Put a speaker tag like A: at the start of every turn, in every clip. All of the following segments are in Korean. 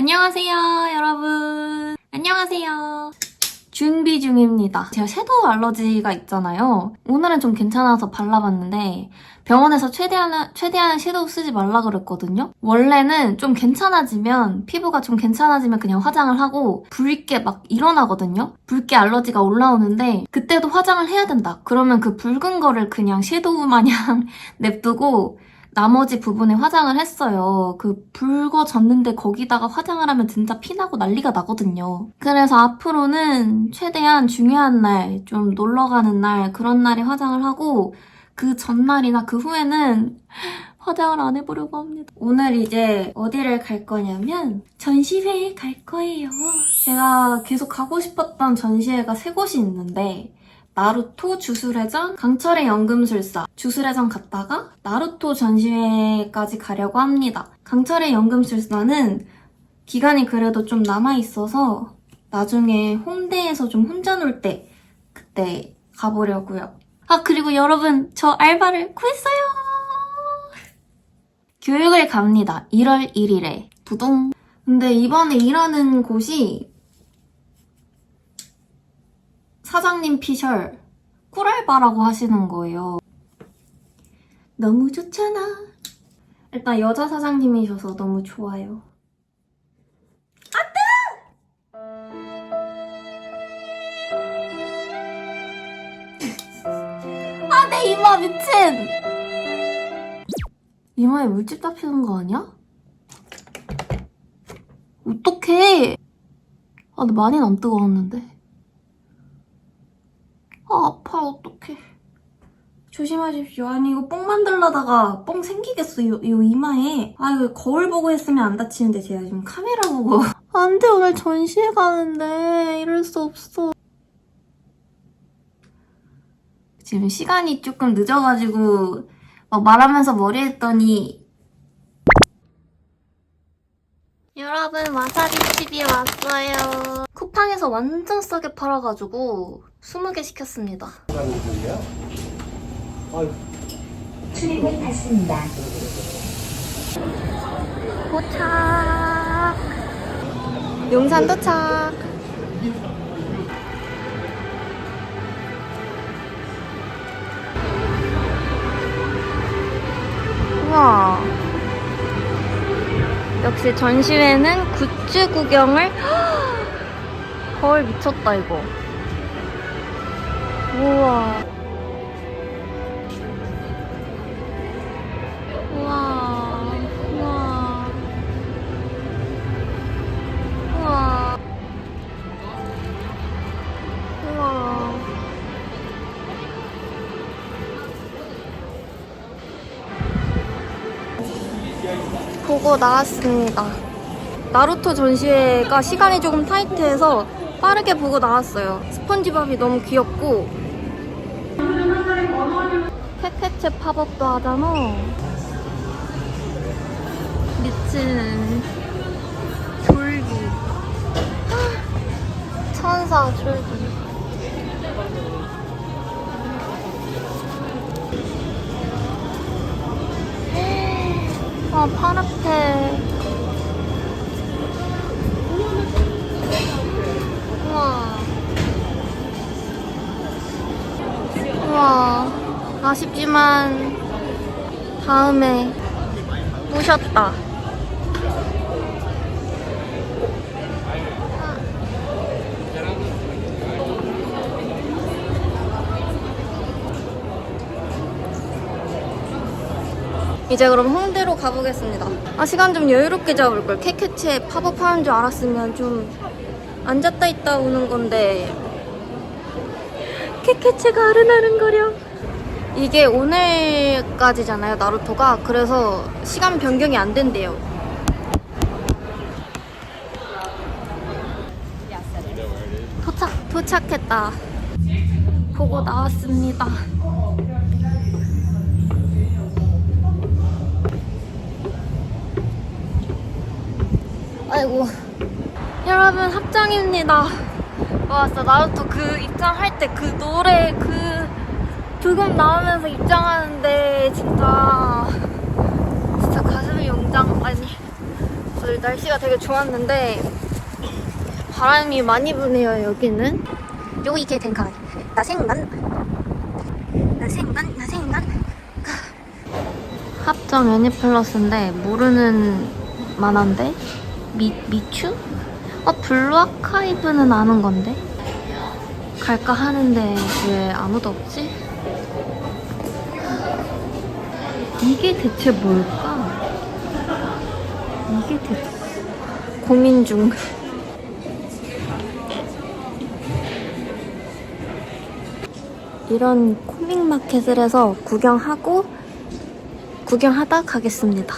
A: 안녕하세요, 여러분. 안녕하세요. 준비 중입니다. 제가 섀도우 알러지가 있잖아요. 오늘은 좀 괜찮아서 발라봤는데 병원에서 최대한 최대한 섀도우 쓰지 말라 그랬거든요. 원래는 좀 괜찮아지면 피부가 좀 괜찮아지면 그냥 화장을 하고 붉게 막 일어나거든요. 붉게 알러지가 올라오는데 그때도 화장을 해야 된다. 그러면 그 붉은 거를 그냥 섀도우 마냥 냅두고 나머지 부분에 화장을 했어요. 그 붉어졌는데 거기다가 화장을 하면 진짜 피나고 난리가 나거든요. 그래서 앞으로는 최대한 중요한 날, 좀 놀러 가는 날, 그런 날에 화장을 하고 그 전날이나 그 후에는 화장을 안 해보려고 합니다. 오늘 이제 어디를 갈 거냐면 전시회에 갈 거예요. 제가 계속 가고 싶었던 전시회가 세 곳이 있는데 나루토 주술회전, 강철의 연금술사, 주술회전 갔다가 나루토 전시회까지 가려고 합니다. 강철의 연금술사는 기간이 그래도 좀 남아있어서 나중에 홍대에서 좀 혼자 놀 때 그때 가보려고요. 아 그리고 여러분 저 알바를 구했어요. 교육을 갑니다. 1월 1일에 부동. 근데 이번에 일하는 곳이 사장님 피셜 꿀알바라고 하시는 거예요. 너무 좋잖아. 일단 여자 사장님이셔서 너무 좋아요. 안돼! 아, 내 이마 미친! 이마에 물집 잡히는 거 아니야? 어떡해! 아, 근데 많이는 안 뜨거웠는데. 아, 아파, 어떡해. 조심하십시오. 아니, 이거 뽕 만들려다가 뽕 생기겠어, 요, 요 이마에. 아, 이거 거울 보고 했으면 안 다치는데 제가 지금 카메라 보고. 안 돼, 오늘 전시회 가는데. 이럴 수 없어. 지금 시간이 조금 늦어가지고, 막 말하면서 머리 했더니. 여러분, 와사비집이 왔어요. 쿠팡에서 완전 싸게 팔아가지고, 20개 시켰습니다.
B: 출입을 받습니다.
A: 도착. 용산 도착. 우와. 역시 전시회는 굿즈 구경을 거울 미쳤다 이거. 우와. 우와. 우와. 우와. 우와. 보고 나왔습니다. 나루토 전시회가 시간이 조금 타이트해서 빠르게 보고 나왔어요. 스펀지밥이 너무 귀엽고 캐캐체 팝업도 하잖아. 미친 졸기 천사 졸기 아 파랗게 아쉽지만 다음에 무셨다 이제 그럼 홍대로 가보겠습니다. 아, 시간 좀 여유롭게 잡을걸. 캐캐치에 팝업 하는 줄 알았으면 좀 앉았다 있다 오는 건데. 캐캐치가 아른아른거려. 이게 오늘까지잖아요, 나루토가. 그래서 시간 변경이 안 된대요. 도착, 도착했다. 보고 나왔습니다. 아이고 여러분 합장입니다 와 진짜 나루토 그 입장할 때 그 노래 그 부금 나오면서 입장하는데 진짜 진짜 가슴이 용장 아니 오늘 날씨가 되게 좋았는데 바람이 많이 부네요 여기는. 요이게 텐카이. 나 생간 나 생간 나 생간 합정 애니플러스인데 모르는 만한데? 미, 미추? 어 블루 아카이브는 아는 건데? 갈까 하는데 왜 아무도 없지? 이게 대체 뭘까? 이게 대체 고민 중. 이런 코믹 마켓을 해서 구경하고 구경하다 가겠습니다.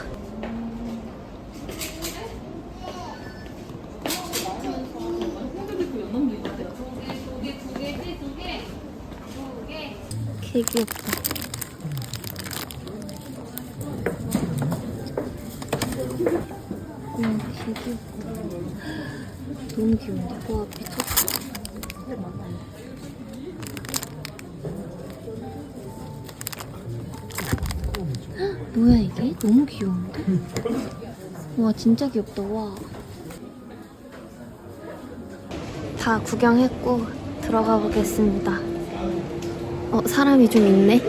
A: 개 귀엽다. 음, 개 귀엽다. 너무 귀여운데? 와, 미쳤다. 헉, 뭐야 이게? 너무 귀여운데? 와 진짜 귀엽다 와. 다 구경했고 들어가 보겠습니다. 어 사람이 좀 있네.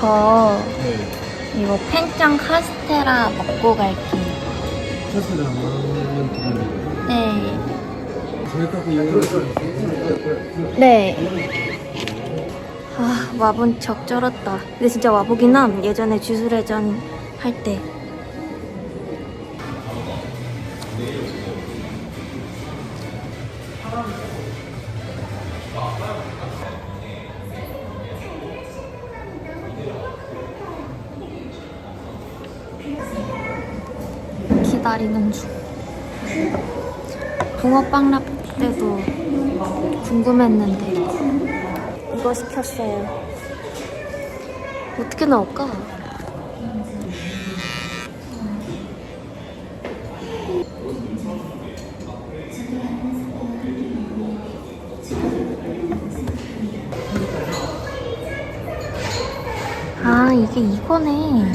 A: 저
C: 네.
A: 이거 펜짱 카스테라 먹고 갈게요.
C: 사슬을 한번 드리는
A: 네.
C: 저희하고 이야기를
A: 네. 아, 와본 적절했다. 근데 진짜 와보긴 함. 예전에 주술회전 할 때. 기다리는 중. 붕어빵 라떼도 궁금했는데 이거 시켰어요. 어떻게 나올까? 아 이게 이거네.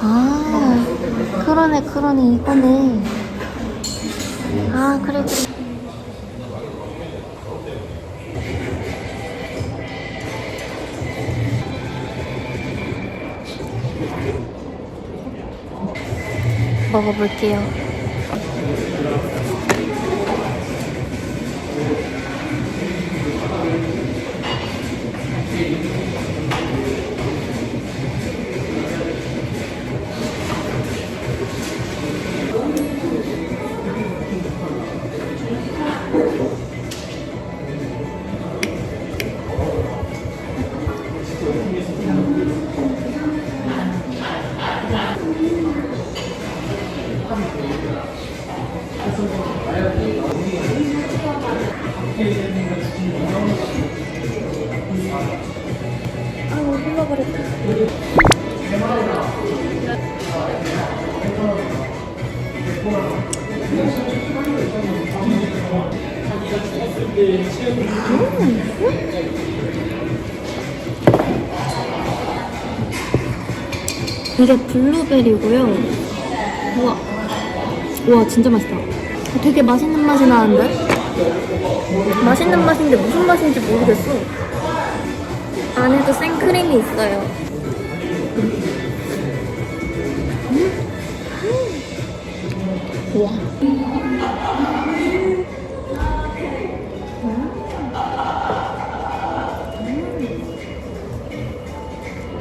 A: 아 그러네 그러네 이거네. 아 그래 그래. 먹어볼게요. 이게 블루베리고요. 우와. 우와, 진짜 맛있다. 되게 맛있는 맛이 나는데? 맛있는 맛인데 무슨 맛인지 모르겠어. 안에도 생크림이 있어요. 우와.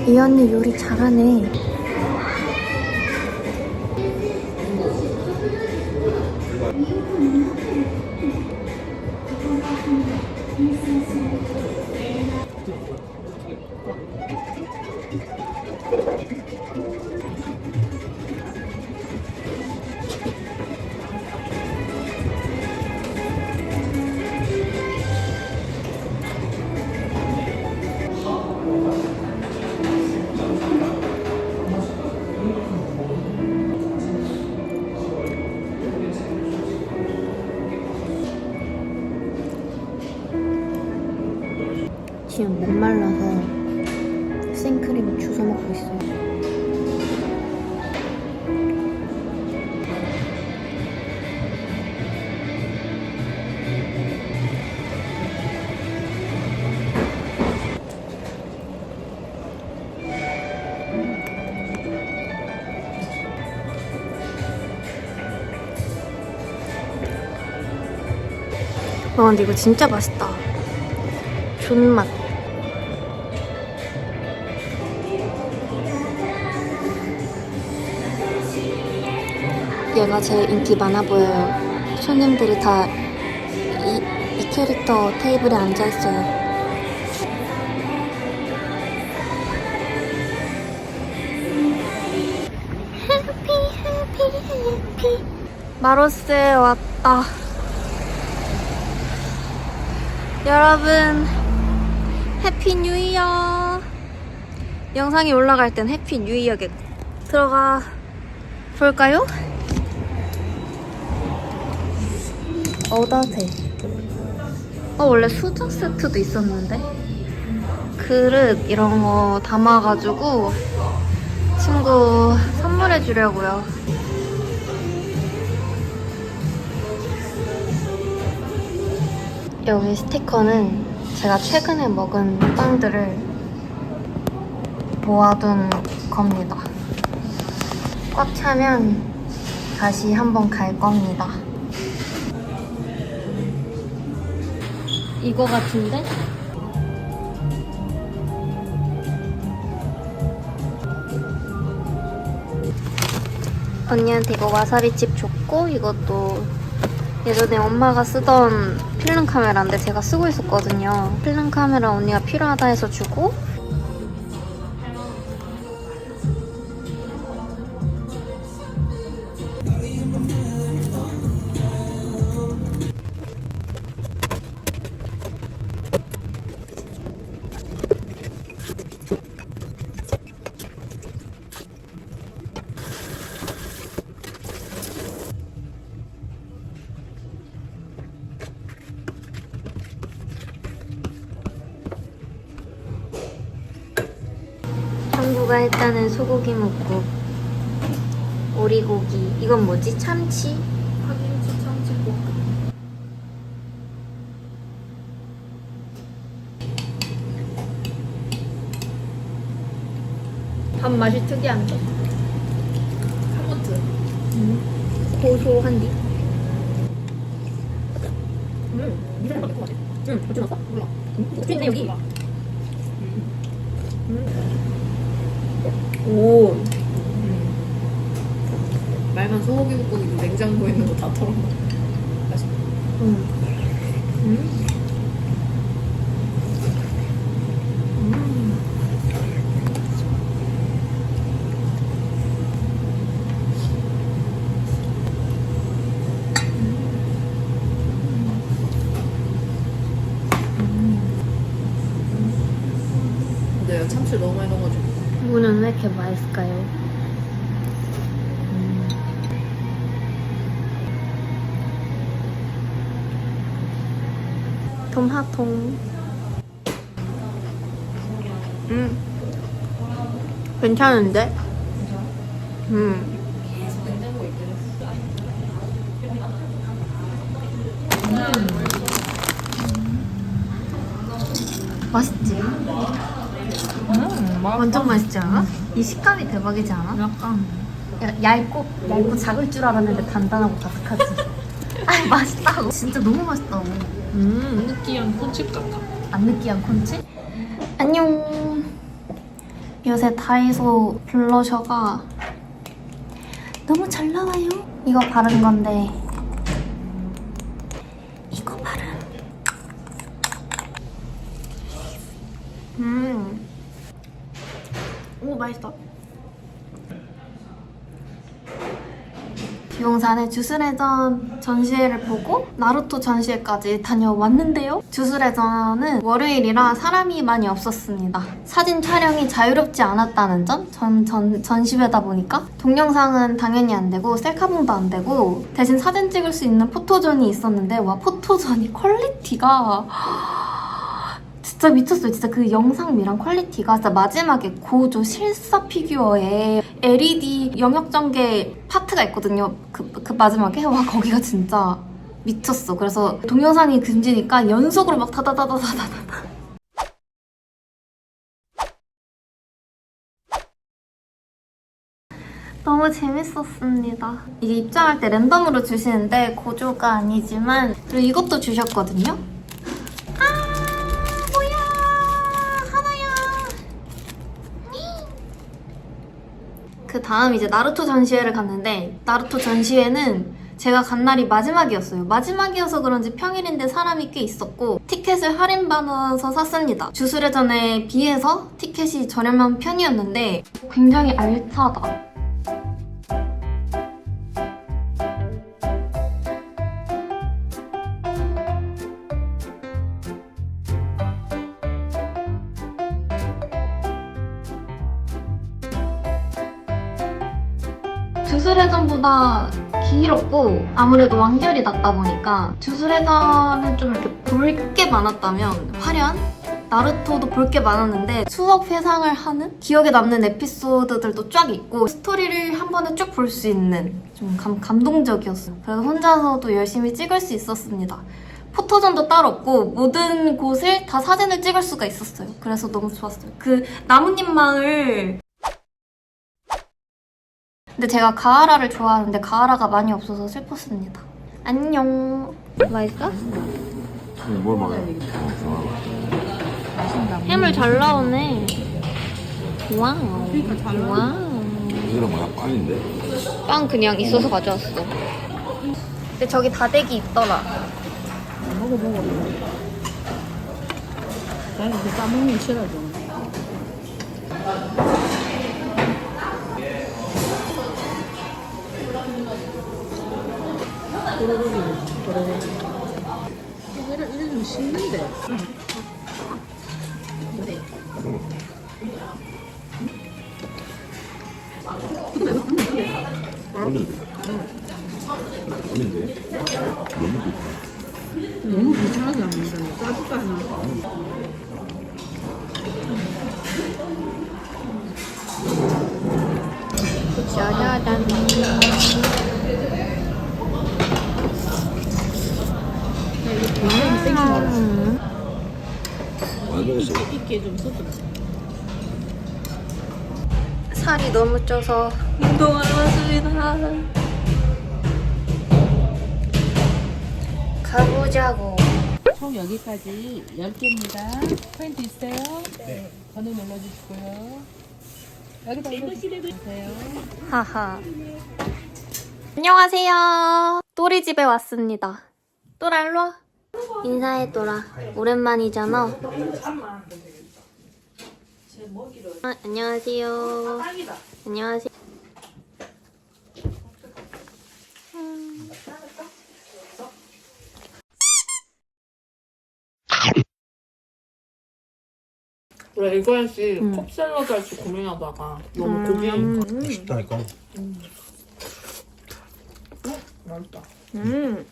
A: 이 언니 요리 잘하네. 말라서 생크림을 주워 먹고 있어요. 와 근데 이거 진짜 맛있다. 존맛. 얘가 제일 인기 많아 보여요. 손님들이 다 이, 이 캐릭터 테이블에 앉아 있어요. 마로스에 왔다. 여러분 해피 뉴 이어 영상이 올라갈 땐 해피 뉴 이어겠 들어가 볼까요? 어 따뜻해 어 원래 수저 세트도 있었는데 그릇 이런 거 담아가지고 친구 선물해 주려고요 여기 스티커는 제가 최근에 먹은 빵들을 모아둔 겁니다. 꽉 차면 다시 한번 갈 겁니다. 이거 같은데? 언니한테 이거 와사비칩 줬고 이것도 예전에 엄마가 쓰던 필름 카메라인데 제가 쓰고 있었거든요. 필름 카메라 언니가 필요하다 해서 주고 소고기 묵국 오리고기. 이건 뭐지? 참치?
D: 파김치 참치볶음. 밥 맛이 특이한데 카보트.
A: 고소한디?
D: 음 받을 것 같아. 응 어찌 났어? 몰라. 어찌 있네 여기 오 음. 말만 소고기 볶음이고 냉장고에 있는 거 다 털어 맛있다
A: 응.
D: 음. 음. 근데 참치 너무 많이 넣어가지고
A: 무는 왜 이렇게 맛있을까요? 톰하통 음 괜찮은데? 음 맛있지? 완전 맛있지 않아? 이 식감이 대박이지 않아?
D: 약간
A: 야, 얇고 얇고 작을 줄 알았는데 단단하고 바삭하지. 아 맛있다고. 진짜 너무 맛있다고.
D: 음 느끼한 콘칩 같아
A: 안 느끼한 콘치? 안녕. 요새 다이소 블러셔가 너무 잘 나와요. 이거 바른 건데 이거 바름. 음. 오 맛있다. 비용산의 주술회전 전시회를 보고 나루토 전시회까지 다녀왔는데요. 주술회전은 월요일이라 사람이 많이 없었습니다. 사진 촬영이 자유롭지 않았다는 점? 전, 전, 전시회다 보니까 동영상은 당연히 안 되고 셀카봉도 안 되고 대신 사진 찍을 수 있는 포토존이 있었는데 와 포토존이 퀄리티가 진짜 미쳤어요. 진짜 그 영상미랑 퀄리티가 진짜 마지막에 고조 실사 피규어에 LED 영역 전개 파트가 있거든요. 그, 그 마지막에 와 거기가 진짜 미쳤어. 그래서 동영상이 금지니까 연속으로 막 다다다다다다다. 너무 재밌었습니다. 이게 입장할 때 랜덤으로 주시는데 고조가 아니지만 그리고 이것도 주셨거든요. 아 뭐야 하나야. 그 다음 이제 나루토 전시회를 갔는데 나루토 전시회는 제가 간 날이 마지막이었어요. 마지막이어서 그런지 평일인데 사람이 꽤 있었고 티켓을 할인받아서 샀습니다. 주술회전에 비해서 티켓이 저렴한 편이었는데 굉장히 알차다. 주술회전보다 길었고 아무래도 완결이 났다 보니까 주술회전은 좀 이렇게 볼 게 많았다면 화련? 나루토도 볼 게 많았는데 추억 회상을 하는 기억에 남는 에피소드들도 쫙 있고 스토리를 한 번에 쭉 볼 수 있는 좀 감, 감동적이었어요. 그래서 혼자서도 열심히 찍을 수 있었습니다. 포토존도 따로 없고 모든 곳을 다 사진을 찍을 수가 있었어요. 그래서 너무 좋았어요. 그 나뭇잎 마을 근데 제가 가하라를 좋아하는데 가하라가 많이 없어서 슬펐습니다. 안녕. 맛있어?
E: 뭘 먹어요? 어,
A: 해물 잘 나오네. 와우. 와우.
E: 이거랑 뭐야? 빵인데?
A: 빵 그냥 있어서 가져왔어. 근데 저기 다대기 있더라.
D: 먹어 먹어. 나는 그 까먹는 거 싫어하 도로로기 도로로기. 이래 이래 좀 씹는데.
E: 빵인데? 너무 좋다.
D: 너무 귀찮아서 안 먹는다. 짜증도 안 나.
A: 짜자잔.
D: 굉장히 생긴 거라.
A: 음.
D: 좀 쏟아.
A: 살이 너무 쪄서 운동하러 왔습니다. 가보자고.
F: 총 여기까지 10개입니다. 포인트 있어요? 네. 번호 눌러주시고요. 여기다 올려주세요.
A: 하하. 안녕하세요. 또리 집에 왔습니다. 또라 일로 와. 인사해 또라. 오랜만이잖아. 아, 안녕하세요. 안녕하세요.
D: 원래 이거 할지
A: 음.
D: 컵 샐러드 할지 고민하다가 너무 고기하니까
C: 맛있다니까.
D: 맛있다.
A: 음.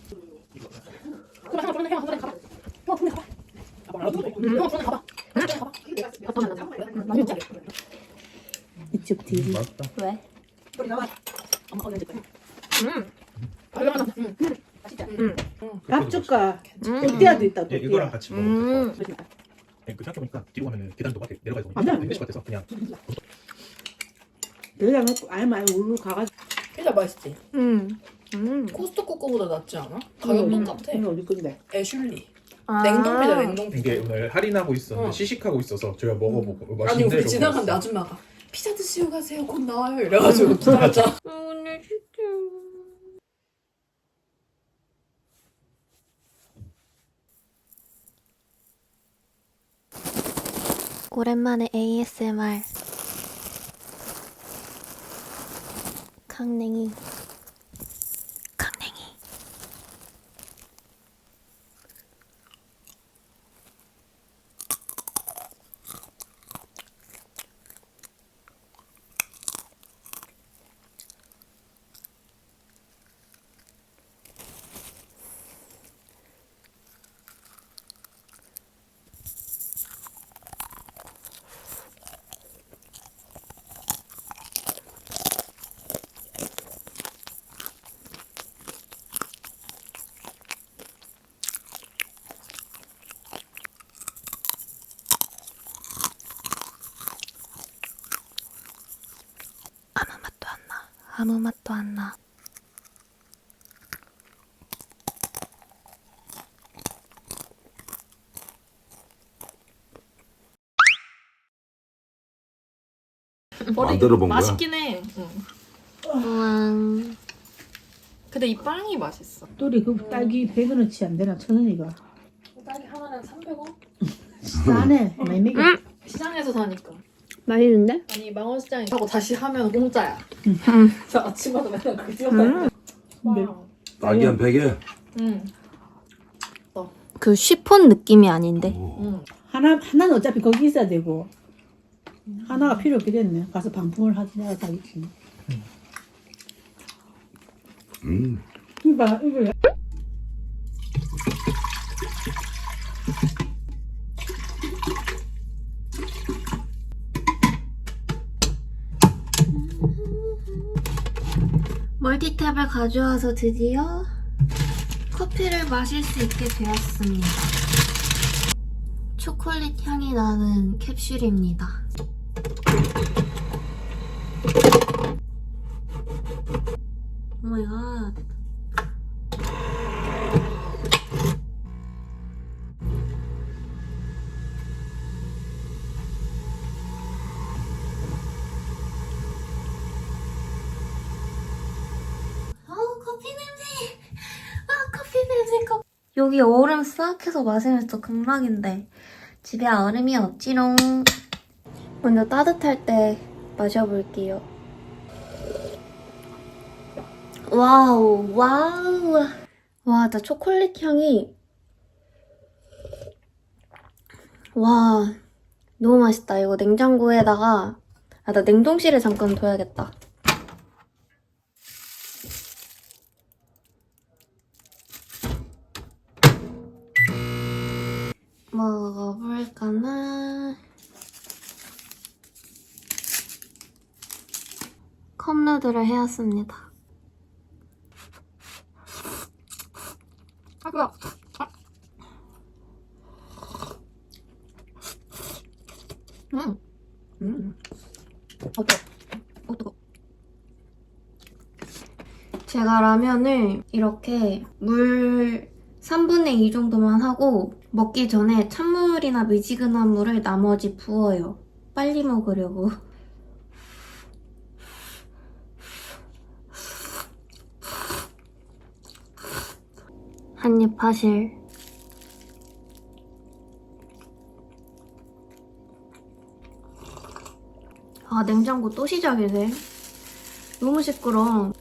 F: 이쪽 뒤.
C: 맛있다.
A: 왜? 음.
F: 또띠아도 있다.
C: 예. 이거랑 같이 먹으면
A: 음.
C: 예, 그 생각해보니까 뒤로 가면 계단도 막 이렇게 내려가서
F: 안 돼, 안 돼.
C: 힘드실 것 같아서 그냥
F: 여기다 놓고 아예 울고 가가지고.
D: 피자 맛있지?
A: 음. 음.
D: 코스트코 거보다 낫지 않아? 가격
F: 음.
D: 똑같아.
F: 이거 어디 건데?
D: 애슐리.
A: 아.
D: 냉동 피자 냉동 피자.
C: 이게 오늘 할인하고 있었는데
D: 어.
C: 시식하고 있어서 저희가 먹어보고
D: 아니
C: 맛있는데
D: 우리 지나갔는데 아줌마가 피자 드시고 가세요 곧 나와요 이래가지고 기다렸잖아
A: 오늘 진짜. 오랜만에 ASMR. 강냉이. 아무 맛도 안 나.
E: 만들어 본 거야?
D: 맛있긴 해. 응.
A: 음,
D: 근데 이 빵이 맛있어.
F: 또리 그 딸기 100원어치 안 되나? 천 원이가.
D: 딸기 하나당 300원?
F: 싸네. 많이 먹여.
D: 시장에서 사니까.
A: 맛있는데?
D: 아니 망원시장에 하고 다시 하면 공짜야. 저 아침마다 맨날 그거 뛰어다.
A: 음.
F: 네.
E: 딸기 한 100에?
D: 응.
A: 그 쉬폰 느낌이 아닌데.
D: 응.
F: 하나 하나는 어차피 거기 있어야 되고 하나가 필요 없게 됐네. 가서 반품을 하지 내가 사겠지.
E: 음.
F: 이봐 이거
A: 멀티탭을 가져와서 드디어 커피를 마실 수 있게 되었습니다. 초콜릿 향이 나는 캡슐입니다. 오마이갓. 아우 커피 냄새. 아 커피 냄새 컵. 여기 얼음 싹 해서 마시면 또 극락인데 집에 얼음이 없지롱. 먼저 따뜻할 때 마셔볼게요. 와우 와우. 와, 나 초콜릿 향이 와 너무 맛있다. 이거 냉장고에다가 아, 나 냉동실에 잠깐 둬야겠다. 먹어볼까나? 컵누들을 해왔습니다. 아이고야. 음. 음. 어, 뜨거. 어, 뜨거. 제가 라면을 이렇게 물 3분의 2 정도만 하고 먹기 전에 찬물이나 미지근한 물을 나머지 부어요. 빨리 먹으려고. 한입 하실. 아, 냉장고 또 시작이네. 너무 시끄러.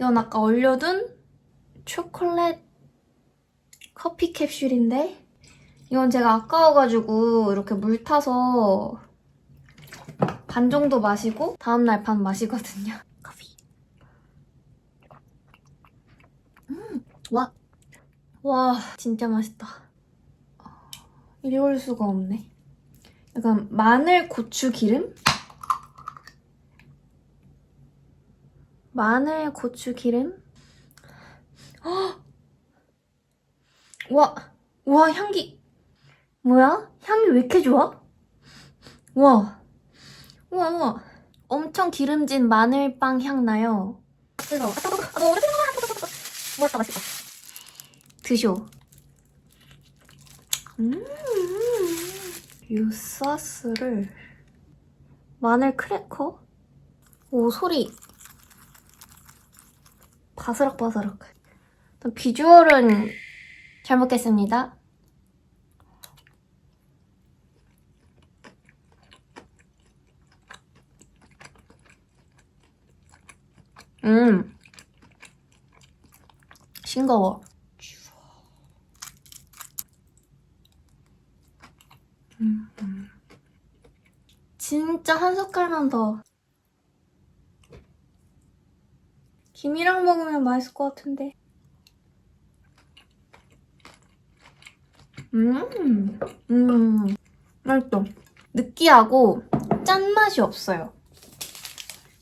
A: 이건 아까 얼려둔 초콜릿 커피 캡슐인데 이건 제가 아까워가지고 이렇게 물 타서 반 정도 마시고 다음날 반 마시거든요. 커피. 음, 와. 와, 진짜 맛있다. 이럴 수가 없네. 약간 마늘 고추 기름? 마늘 고추 기름? 헉! 와, 와 향기 뭐야? 향이 왜 이렇게 좋아? 와, 우와 우와, 엄청 기름진 마늘빵 향 나요. 뜨거. 아 뜨거. 아 너무 뜨거. 뭐다 맛있다. 드쇼. 음, 이 소스를 마늘 크래커? 오 소리 바스락바스락. 일단 비주얼은 잘 먹겠습니다. 음. 싱거워. 음, 음. 진짜 한 숟갈만 더. 김이랑 먹으면 맛있을 것 같은데. 음, 음, 맛있어. 느끼하고 짠맛이 없어요.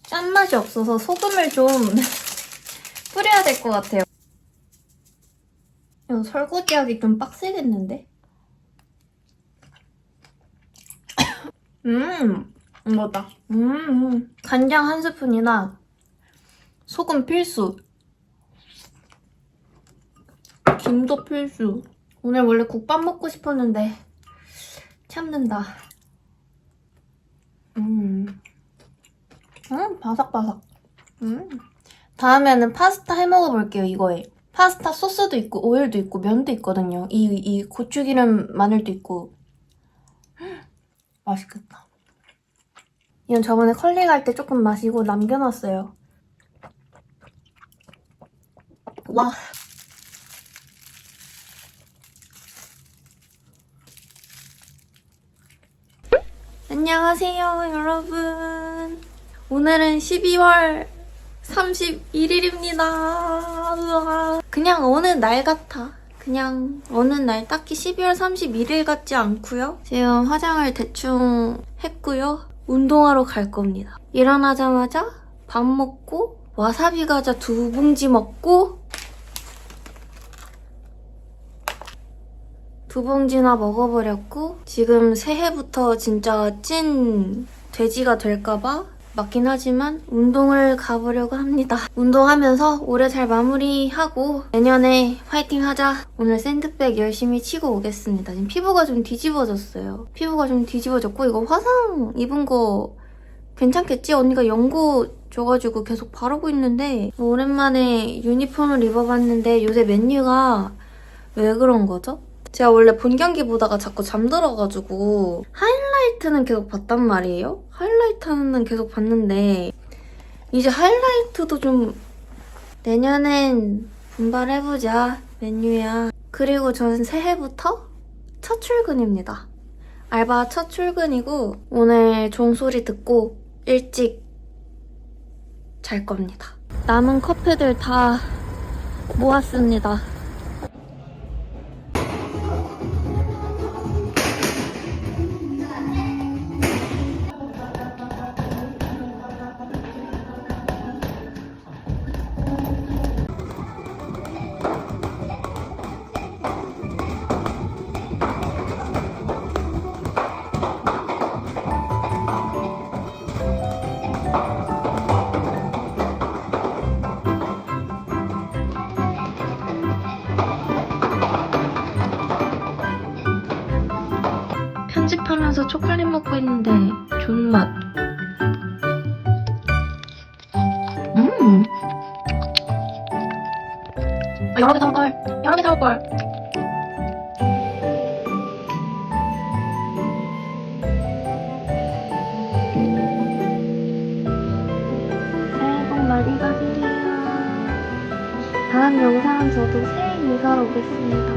A: 짠맛이 없어서 소금을 좀 뿌려야 될 것 같아요. 이거 설거지하기 좀 빡세겠는데? 음, 이거다. 음, 간장 한 스푼이나 소금 필수. 김도 필수. 오늘 원래 국밥 먹고 싶었는데 참는다. 음, 음 바삭바삭. 음. 다음에는 파스타 해 먹어볼게요, 이거에. 파스타 소스도 있고, 오일도 있고, 면도 있거든요. 이, 이 고추기름 마늘도 있고. 음, 맛있겠다. 이건 저번에 갈때 조금 마시고 남겨놨어요. 와. 안녕하세요, 여러분. 오늘은 12월 31일입니다. 우와. 그냥 어느 날 같아. 그냥 어느 날 딱히 12월 31일 같지 않고요. 지금 화장을 대충 했고요. 운동하러 갈 겁니다. 일어나자마자 밥 먹고 와사비 과자 두 봉지 먹고 두 봉지나 먹어버렸고 지금 새해부터 진짜 찐 돼지가 될까봐 맞긴 하지만 운동을 가보려고 합니다. 운동하면서 올해 잘 마무리하고 내년에 화이팅 하자. 오늘 샌드백 열심히 치고 오겠습니다. 지금 피부가 좀 뒤집어졌어요. 피부가 좀 뒤집어졌고 이거 화상 입은 거 괜찮겠지? 언니가 연고 줘가지고 계속 바르고 있는데 오랜만에 유니폼을 입어봤는데 요새 메뉴가 왜 그런 거죠? 제가 원래 본 경기 보다가 자꾸 잠들어가지고 하이라이트는 계속 봤단 말이에요. 하이라이트는 계속 봤는데 이제 하이라이트도 좀 내년엔 분발해보자 메뉴야. 그리고 저는 새해부터 첫 출근입니다. 알바 첫 출근이고 오늘 종소리 듣고 일찍 잘 겁니다. 남은 커피들 다 모았습니다. 있는데 존맛. 음. 아, 여러 개 사올 걸. 여러 개 사올 걸. 다음 영상은 저도 새해 인사로 오겠습니다.